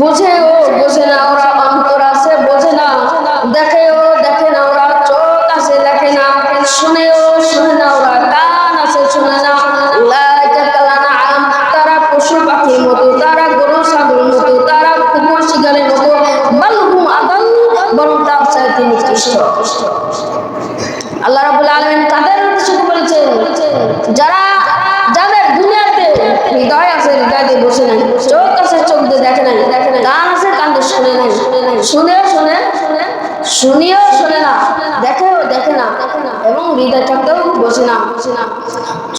বোঝে ও বোঝে না, ওরা অন্তর আছে, বোঝে না। দেখে ও দেখে না, ওরা চোখ আছে, দেখে না। শুনে ও শুনে না, ওরা কান আছে, শুনে না। তারা পশু পাখির মতো, তারা গরু, ছাগলের মতো, তারা কুকুর, শিকারের মতো। বালুকুম আদাল বরং তার চাইতে নিকৃষ্ট। আল্লাহ রাবুল আলমিন তাদের শুধু বলেছেন, যারা যাদের দুনিয়াতে হৃদয় আছে, হৃদয় দিয়ে বসে নেন চোখ শুনেও শুনে শুনিও শুনে না, দেখেও দেখে না এবং হৃদয় থাকতেও বসে না বসে না।